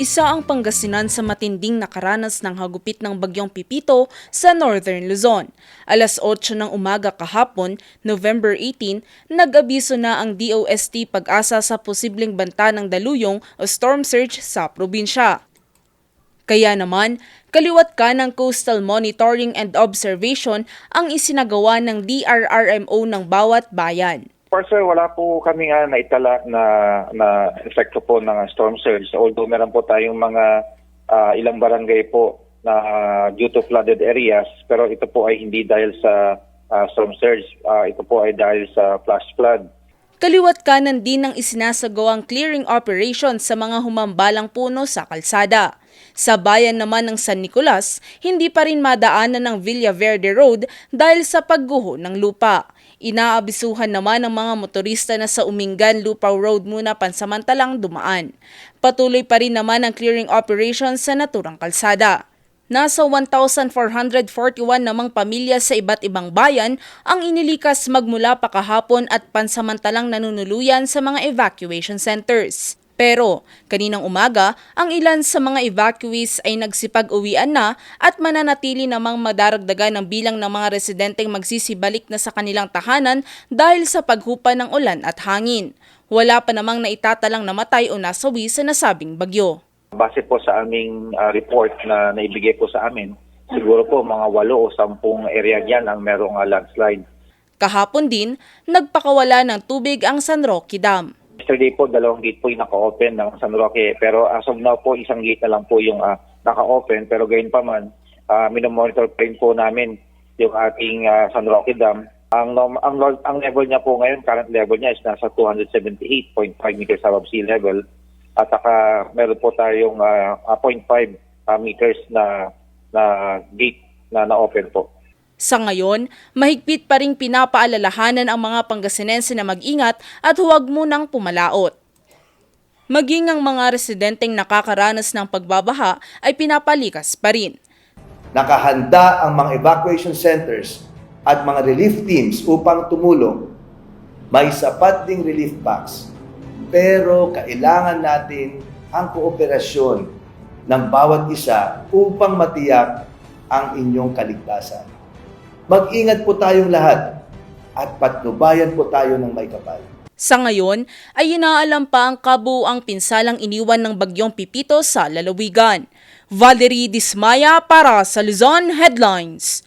Isa ang Pangasinan sa matinding nakaranas ng hagupit ng bagyong Pipito sa Northern Luzon. Alas 8 ng umaga kahapon, November 18, nag-abiso na ang DOST pag-asa sa posibleng banta ng daluyong o storm surge sa probinsya. Kaya naman, kaliwat ka ng Coastal Monitoring and Observation ang isinagawa ng DRRMO ng bawat bayan. Sir, wala po kami nga naitala na na epekto po ng storm surge. Although meron po tayong mga ah, ilang barangay po na ah, due to flooded areas, pero ito po ay hindi dahil sa ah, storm surge. Ah, ito po ay dahil sa flash flood. Kaliwat kanan din ng isinasagawang clearing operation sa mga humambalang puno sa kalsada. Sa bayan naman ng San Nicolas, hindi pa rin madaanan ng Villaverde Road dahil sa pagguho ng lupa. Inaabisuhan naman ng mga motorista na sa Umingan Lupaw Road muna pansamantalang dumaan. Patuloy pa rin naman ang clearing operation sa naturang kalsada. Nasa 1,441 namang pamilya sa iba't ibang bayan ang inilikas magmula pa kahapon at pansamantalang nanunuluyan sa mga evacuation centers. Pero kaninang umaga, ang ilan sa mga evacuees ay nagsipag-uwian na at mananatili namang madaragdagan ng bilang ng mga residenteng magsisibalik na sa kanilang tahanan dahil sa paghupa ng ulan at hangin. Wala pa namang naitatalang namatay o nasawi sa nasabing bagyo. Base po sa aming ah, report na naibigay po sa amin, siguro po mga walo o sampung area dyan ang merong ah, landslide. Kahapon din, nagpakawala ng tubig ang San Roque Dam. Yesterday po, dalawang gate po yung naka-open ng San Roque. Pero as of now po, isang gate na lang po yung ah, naka-open. Pero gayon pa man, uh, minomonitor pa rin po namin yung ating ah, San Roque Dam. Ang, norm- ang, ang level niya po ngayon, current level niya is nasa 278.5 meters above sea level. At saka meron po tayong ah, 0.5 ah, meters na, na gate na na-open po. Sa ngayon, mahigpit pa ring pinapaalalahanan ang mga Pangasinense na mag-ingat at huwag munang pumalaot. Maging ang mga residenteng nakakaranas ng pagbabaha ay pinapalikas pa rin. nakahanda ang mga evacuation centers at mga relief teams upang tumulong. May sapat ding relief packs. Pero kailangan natin ang kooperasyon ng bawat isa upang matiyak ang inyong kaligtasan. Mag-ingat po tayong lahat at patnubayan po tayo ng may kapal. Sa ngayon ay inaalam pa ang kabuang pinsalang iniwan ng bagyong Pipito sa lalawigan. Valerie Dismaya para sa Luzon Headlines.